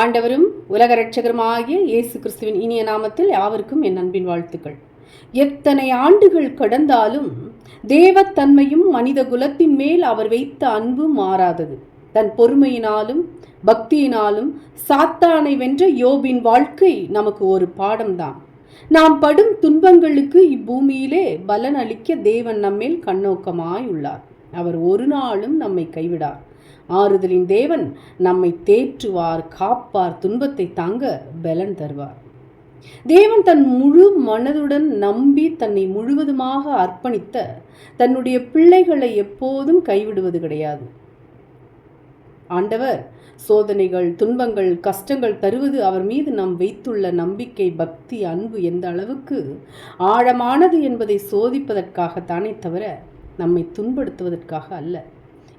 ஆண்டவரும் உலக ரட்சகருமாகிய இயேசு கிறிஸ்துவின் இனிய நாமத்தில் யாவருக்கும் என் அன்பின் வாழ்த்துக்கள். எத்தனை ஆண்டுகள் கடந்தாலும் தேவத்தன்மையும் மனித குலத்தின் மேல் அவர் வைத்த அன்பு மாறாதது. தன் பொறுமையினாலும் பக்தியினாலும் சாத்தானை வென்ற யோபின் வாழ்க்கை நமக்கு ஒரு பாடம்தான். நாம் படும் துன்பங்களுக்கு இப்பூமியிலே பலன் அளிக்க தேவன் நம்மேல் கண்ணோக்கமாய் உள்ளார் அவர் ஒரு நாளும் நம்மை கைவிடார். ஆறுதலின் தேவன் நம்மை தேற்றுவார் காப்பார் துன்பத்தை தாங்க பலன் தருவார். தேவன் தன் முழு மனதுடன் நம்பி தன்னை முழுவதுமாக அர்ப்பணித்த தன்னுடைய பிள்ளைகளை எப்போதும் கைவிடுவது கிடையாது. ஆண்டவர் சோதனைகள் துன்பங்கள் கஷ்டங்கள் தருவது அவர் மீது நாம் வைத்துள்ள நம்பிக்கை பக்தி அன்பு எந்த அளவுக்கு ஆழமானது என்பதை சோதிப்பதற்காகத்தானே தவிர நம்மை துன்படுத்துவதற்காக அல்ல.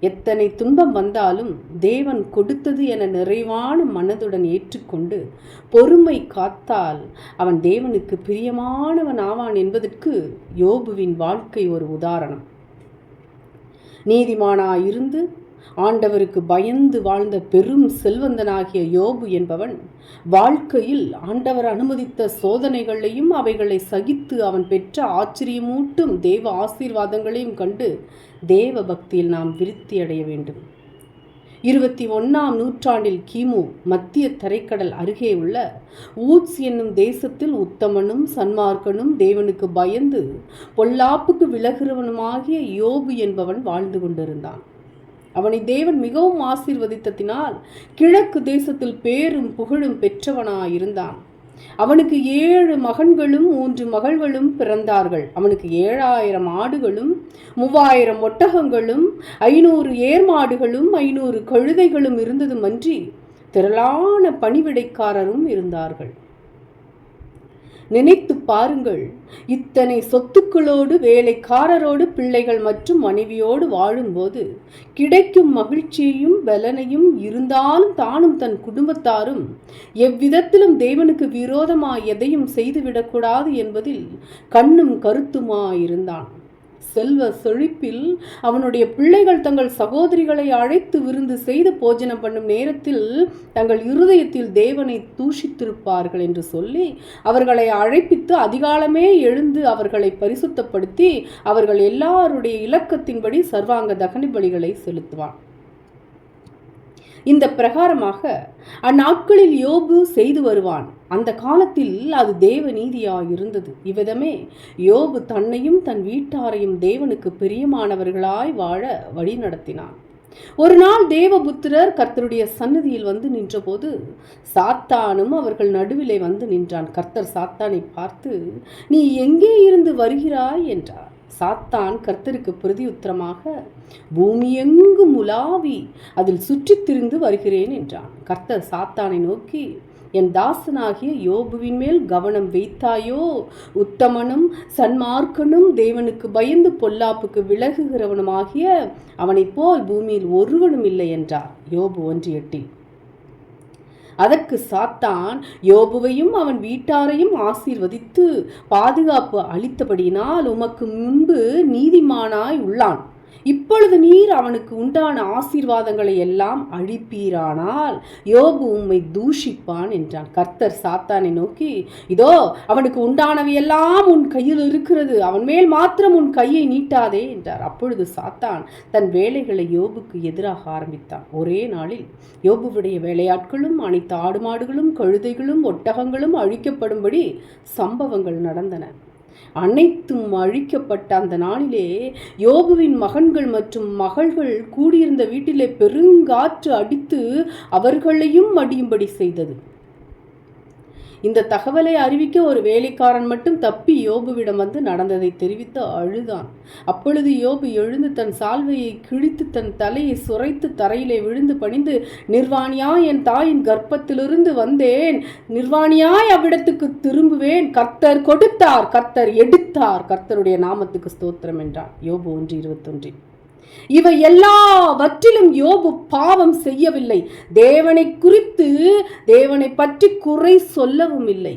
எத்தனை துன்பம் வந்தாலும் தேவன் கொடுத்தது என நிறைவான மனதுடன் ஏற்றுக்கொண்டு பொறுமை காத்தால் அவன் தேவனுக்கு பிரியமானவன் ஆவான் என்பதற்கு யோபுவின் வாழ்க்கை ஒரு உதாரணம். நீதிமானாயிருந்து ஆண்டவருக்கு பயந்து வாழ்ந்த பெரும் செல்வந்தனாகிய யோபு என்பவன் வாழ்க்கையில் ஆண்டவர் அனுமதித்த சோதனைகளையும் அவைகளை சகித்து அவன் பெற்ற ஆச்சரியமூட்டும் தேவ ஆசீர்வாதங்களையும் கண்டு தேவ பக்தியில் நாம் விருத்தி அடைய வேண்டும். இருபத்தி ஒன்றாம் நூற்றாண்டில் கிமு மத்திய தரைக்கடல் அருகே உள்ள ஊட்ஸ் என்னும் தேசத்தில் உத்தமனும் சன்மார்க்கனும் தேவனுக்கு பயந்து பொல்லாப்புக்கு விலகிறவனுமாகிய யோபு என்பவன் வாழ்ந்து கொண்டிருந்தான். அவனை தேவன் மிகவும் ஆசீர்வதித்ததினால் கிழக்கு தேசத்தில் பேரும் புகழும் பெற்றவனாயிருந்தான். அவனுக்கு ஏழு மகன்களும் மூன்று மகள்களும் பிறந்தார்கள். அவனுக்கு ஏழாயிரம் ஆடுகளும் மூவாயிரம் ஒட்டகங்களும் ஐநூறு ஏர்மாடுகளும் ஐநூறு கழுதைகளும் இருந்ததுமன்றி திரளான பணிவிடைக்காரரும் இருந்தார்கள். நினைத்து பாருங்கள் இத்தனை சொத்துக்களோடு வேலைக்காரரோடு பிள்ளைகள் மற்றும் மனைவியோடு வாழும்போது கிடைக்கும் மகிழ்ச்சியையும் பலனையும் இருந்தாலும் தானும் தன் குடும்பத்தாரும் எவ்விதத்திலும் தேவனுக்கு விரோதமாய் எதையும் செய்துவிடக்கூடாது என்பதில் கண்ணும் கருத்துமாயிருந்தான். செல்வ செழிப்பில் அவனுடைய பிள்ளைகள் தங்கள் சகோதரிகளை அழைத்து விருந்து செய்து போஜனம் பண்ணும் நேரத்தில் தங்கள் இருதயத்தில் தேவனை தூஷித்திருப்பார்கள் என்று சொல்லி அவர்களை அழைப்பித்து அதிகாலமே எழுந்து அவர்களை பரிசுத்தப்படுத்தி அவர்கள் எல்லாருடைய இலக்கத்தின்படி சர்வாங்க தகனி பலிகளை செலுத்துவான். இந்த பிரகாரமாக அந்நாட்களில் யோபு செய்து வருவான். அந்த காலத்தில் அது தேவ நீதியாயிருந்தது இவ்விதமே யோபு தன்னையும் தன் வீட்டாரையும் தேவனுக்கு பிரியமானவர்களாய் வாழ வழி நடத்தினான். ஒரு நாள் தேவபுத்திரர் கர்த்தருடைய சன்னதியில் வந்து நின்றபோது சாத்தானும் அவர்கள் நடுவிலே வந்து நின்றான். கர்த்தர் சாத்தானை பார்த்து நீ எங்கே இருந்து வருகிறாய்? என்றார். சாத்தான் கர்த்தருக்கு பிரதியுத்தரமாக பூமி எங்கும் உலாவி அதில் சுற்றித் திரிந்து வருகிறேன் என்றான். கர்த்தர் சாத்தானை நோக்கி என் தாசனாகிய யோபுவின் மேல் கவனம் வைத்தாயோ? உத்தமனும் சன்மார்க்கனும் தேவனுக்கு பயந்து பொல்லாப்புக்கு விலகுகிறவனுமாகிய அவனைப் போல் பூமியில் ஒருவனும் இல்லை என்றார். யோபு ஒன்று எட்டில் அதற்கு சாத்தான் யோபுவையும் அவன் வீட்டாரையும் ஆசீர்வதித்து பாதுகாப்பு அளித்தபடியினால் உமக்கு முன்பு நீதிமானாய் உள்ளான். இப்பொழுது நீர் அவனுக்கு உண்டான ஆசீர்வாதங்களை எல்லாம் அழிப்பீரானால் யோபு உம்மை தூஷிப்பான் என்றான். கர்த்தர் சாத்தானை நோக்கி இதோ அவனுக்கு உண்டானவையெல்லாம் உன் கையில் இருக்கிறது. அவன் மேல் மாத்திரம் உன் கையை நீட்டாதே என்றார். அப்பொழுது சாத்தான் தன் வேலைகளை யோபுக்கு எதிராக ஆரம்பித்தான். ஒரே நாளில் யோபுவுடைய வேலையாட்களும் அனைத்து ஆடு மாடுகளும் கழுதைகளும் ஒட்டகங்களும் அழிக்கப்படும்படி சம்பவங்கள் நடந்தன. அனைத்தும் அழிக்கப்பட்ட அந்த நாளிலே யோபுவின் மகன்கள் மற்றும் மகள்கள் கூடியிருந்த வீட்டிலே பெருங்காற்று அடித்து அவர்களையும் அடியும்படி செய்தது. இந்த தகவலை அறிவிக்க ஒரு வேலைக்காரன் மட்டும் தப்பி யோபுவிடம் வந்து நடந்ததை தெரிவித்து அழுதான். அப்பொழுது யோபு எழுந்து தன் சால்வையை கிழித்து தன் தலையை சுரைத்து தரையிலே விழுந்து பணிந்து நிர்வாணியாய் என் தாயின் கர்ப்பத்திலிருந்து வந்தேன். நிர்வாணியாய் அவ்விடத்துக்கு திரும்புவேன். கர்த்தர் கொடுத்தார் கர்த்தர் எடுத்தார். கர்த்தருடைய நாமத்துக்கு ஸ்தோத்திரம் என்றான். யோபு ஒன்று இருபத்தொன்றில். இவை எல்லாவற்றிலும் யோபு பாவம் செய்யவில்லை. தேவனை குறித்து தேவனை பற்றி குறை சொல்லவும் இல்லை.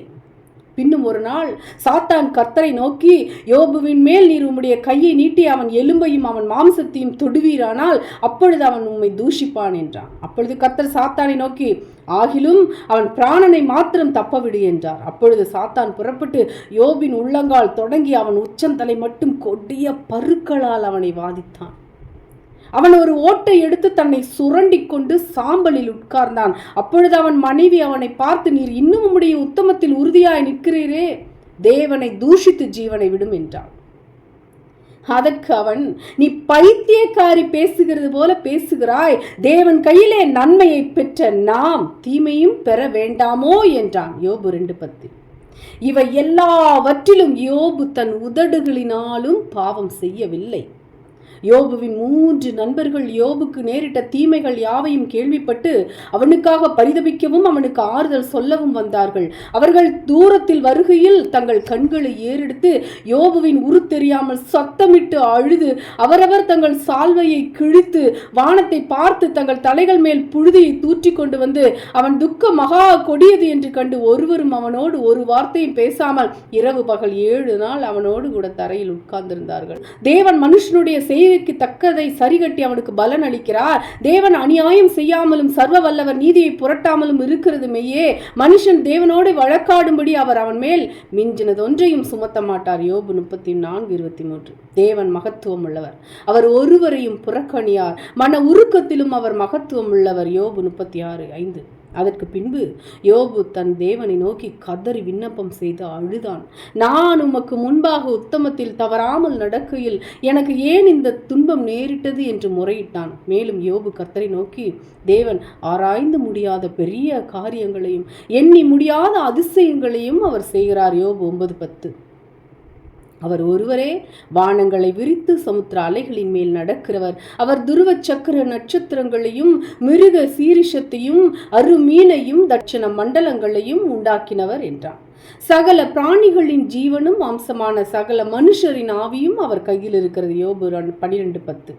பின்னும் ஒரு நாள் சாத்தான் கர்த்தரை நோக்கி யோபுவின் மேல் நீர் உம்முடைய கையை நீட்டி அவன் எலும்பையும் அவன் மாம்சத்தையும் தொடுவீரானால் அப்பொழுது அவன் உம்மை தூஷிப்பான் என்றான். அப்பொழுது கர்த்தர் சாத்தானை நோக்கி ஆகிலும் அவன் பிராணனை மாத்திரம் தப்பவிடு என்றார். அப்பொழுது சாத்தான் புறப்பட்டு யோபின் உள்ளங்கால் தொடங்கி அவன் உச்சந்தலை மட்டும் கொடிய பருக்களால் அவனை வாதித்தான். அவன் ஒரு ஓட்டை எடுத்து தன்னை சுரண்டி கொண்டு சாம்பலில் உட்கார்ந்தான். அப்பொழுது அவன் மனைவி அவனை பார்த்து நீர் இன்னும் உம்முடைய உத்தமத்தில் உறுதியாய் நிற்கிறீரே? தேவனை தூஷித்து ஜீவனை விடும் என்றான் அதற்கு அவன் நீ பைத்தியக்காரி பேசுகிறது போல பேசுகிறாய். தேவன் கையிலே நன்மையை பெற்ற நாம் தீமையும் பெற வேண்டாமோ? என்றான் யோபு ரெண்டு பத்து இவை எல்லாவற்றிலும் யோபு தன் உதடுகளினாலும் பாவம் செய்யவில்லை. யோபுவின் மூன்று நண்பர்கள் யோபுக்கு நேரிட்ட தீமைகள் யாவையும் கேள்விப்பட்டு அவனுக்காக பரிதபிக்கவும் அவனுக்கு ஆறுதல் சொல்லவும் வந்தார்கள். அவர்கள் தூரத்தில் வருகையில் தங்கள் கண்களை ஏறெடுத்து யோபுவின் உரு தெரியாமல் சத்தமிட்டு அழுது அவரவர் தங்கள் சால்வையை கிழித்து வானத்தை பார்த்து தங்கள் தலைகள் மேல் புழுதியை தூற்றி கொண்டு வந்து அவன் துக்க மகா கொடியது என்று கண்டு ஒருவரும் அவனோடு ஒரு வார்த்தையும் பேசாமல் இரவு பகல் ஏழு நாள் அவனோடு கூட தரையில் உட்கார்ந்திருந்தார்கள். தேவன் மனுஷனுடைய செய்கைக்கு தக்கதை சரிகட்டி அவனுக்கு பலன் அளிக்கிறார். தேவன் அநியாயம் செய்யாமலும் சர்வ வல்லவர் நீதியை புரட்டாமலும் இருக்கிறது மெய்யே மனுஷன் தேவனோடு வழக்காடும்படி அவர் அவன் மேல் மிஞ்சினது ஒன்றையும் சுமத்த மாட்டார். யோபு முப்பத்தி நான்கு இருபத்தி மூன்று தேவன் மகத்துவம் உள்ளவர் அவர் ஒருவரையும் புறக்கணியார். மன உருக்கத்திலும் அவர் மகத்துவம் உள்ளவர் யோபு முப்பத்தி ஆறு ஐந்து. அதற்கு பின்பு யோபு தன் தேவனை நோக்கி கதறி விண்ணப்பம் செய்து அழுதான். நான் உமக்கு முன்பாக உத்தமத்தில் தவறாமல் நடக்கையில் எனக்கு ஏன் இந்த துன்பம் நேரிட்டது? என்று முறையிட்டான். மேலும் யோபு கத்தரை நோக்கி தேவன் ஆராய்ந்து முடியாத பெரிய காரியங்களையும் எண்ணி முடியாத அதிசயங்களையும் அவர் செய்கிறார். யோபு ஒன்பது பத்து. அவர் ஒருவரே வானங்களை விரித்து சமுத்திர அலைகளின் மேல் நடக்கிறவர். அவர் துருவ சக்கர நட்சத்திரங்களையும் மிருக சீரிஷத்தையும் அருமீனையும் தட்சண மண்டலங்களையும் உண்டாக்கினவர் என்றார். சகல பிராணிகளின் ஜீவனும் அம்சமான சகல மனுஷரின் ஆவியும் அவர் கையில் இருக்கிறது. யோபு பனிரெண்டு பத்து.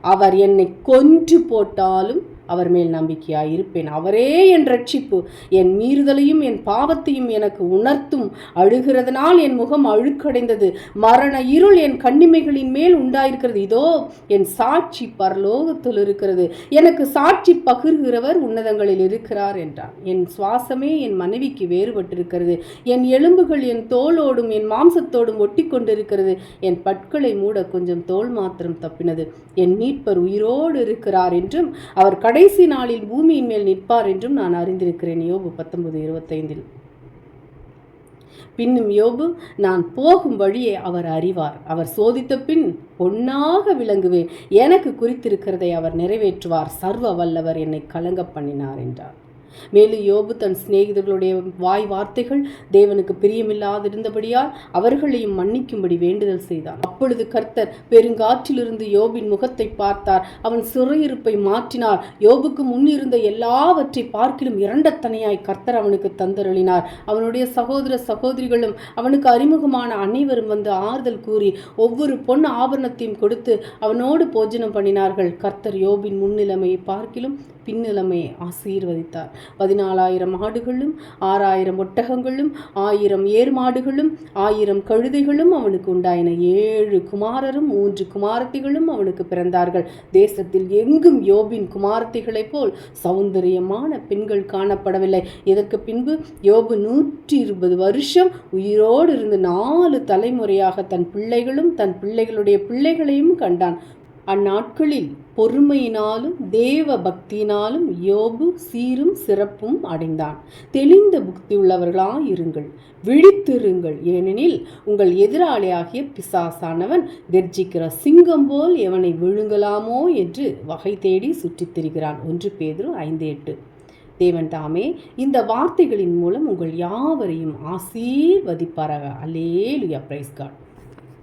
அவர் என்னை கொன்று போட்டாலும் அவர் மேல் நம்பிக்கையாக இருப்பேன் அவரே என் ரட்சிப்பு என் மீறுதலையும் என் பாவத்தையும் எனக்கு உணர்த்தும். அழுகிறதனால் என் முகம் அழுக்கடைந்தது. மரண இருள் என் கண்ணிமைகளின் மேல் உண்டாயிருக்கிறது. இதோ என் சாட்சி பரலோகத்தில் இருக்கிறது. எனக்கு சாட்சி பகிர்கிறவர் உன்னதங்களில் இருக்கிறார் என்றான். என் சுவாசமே என் மனைவிக்கு வேறுபட்டிருக்கிறது. என் எலும்புகள் என் தோலோடும் என் மாம்சத்தோடும் ஒட்டி கொண்டிருக்கிறது என் பற்களை மூட கொஞ்சம் தோல் மாத்திரம் தப்பினது. என் மீட்பர் உயிரோடு இருக்கிறார் என்றும் அவர் கடை கடைசி நாளில் பூமியின் மேல் நிற்பார் என்றும் நான் அறிந்திருக்கிறேன். யோபு பத்தொன்பது இருபத்தைந்தில். பின்னும் யோபு நான் போகும் வழியை அவர் அறிவார். அவர் சோதித்த பின் பொன்னாக விளங்குவேன். எனக்கு குறித்திருக்கிறதை அவர் நிறைவேற்றுவார். சர்வ வல்லவர் என்னை கலங்க பண்ணினார் என்றார். மேலும் யோபு தன் சிநேகிதர்களுடைய வாய் வார்த்தைகள் தேவனுக்கு பிரியமில்லாதிருந்தபடியால் அவர்களையும் மன்னிக்கும்படி வேண்டுதல் செய்தார் அப்பொழுது கர்த்தர் பெருங்காற்றிலிருந்து யோபின் முகத்தை பார்த்தார். அவன் சிறையிருப்பை மாற்றினார். யோபுக்கு முன்னிருந்த எல்லாவற்றை பார்க்கிலும் இரண்டத்தனையாய் கர்த்தர் அவனுக்கு தந்தருளினார். அவனுடைய சகோதர சகோதரிகளும் அவனுக்கு அறிமுகமான அனைவரும் வந்து ஆறுதல் கூறி ஒவ்வொரு பொன் ஆபரணத்தையும் கொடுத்து அவனோடு போஜனம் பண்ணினார்கள். கர்த்தர் யோபின் முன்னிலைமையை பார்க்கிலும் பின்னிலைமையை ஆசீர்வதித்தார். பதினாலாயிரம் ஆடுகளும் ஆறாயிரம் ஒட்டகங்களும் ஆயிரம் ஏர் மாடுகளும் ஆயிரம் கழுதைகளும் அவனுக்கு உண்டாயின ஏழு குமாரரும் மூன்று குமாரத்திகளும் அவனுக்கு பிறந்தார்கள். தேசத்தில் எங்கும் யோபின் குமாரத்திகளைப் போல் சௌந்தரியமான பெண்கள் காணப்படவில்லை. இதற்கு பின்பு யோபு நூற்றி இருபது வருஷம் உயிரோடு இருந்து நாலு தலைமுறையாக தன் பிள்ளைகளும் தன் பிள்ளைகளுடைய பிள்ளைகளையும் கண்டான். அந்நாட்களில் பொறுமையினாலும் தேவ பக்தியினாலும் யோபு சீரும் சிறப்பும் அடைந்தான். தெளிந்த புக்தி உள்ளவர்களாயிருங்கள். விழித்திருங்கள். ஏனெனில் உங்கள் எதிராளியாகிய பிசாசானவன் கர்ஜிக்கிற சிங்கம் போல் எவனை விழுங்கலாமோ என்று வகை தேடி சுற்றித் திரிகிறான் ஒன்று பேதுரு ஐந்து எட்டு. தேவன் தாமே இந்த வார்த்தைகளின் மூலம் உங்கள் யாவரையும் ஆசீர்வதிப்பாராக. அல்லேலுயா. Praise God.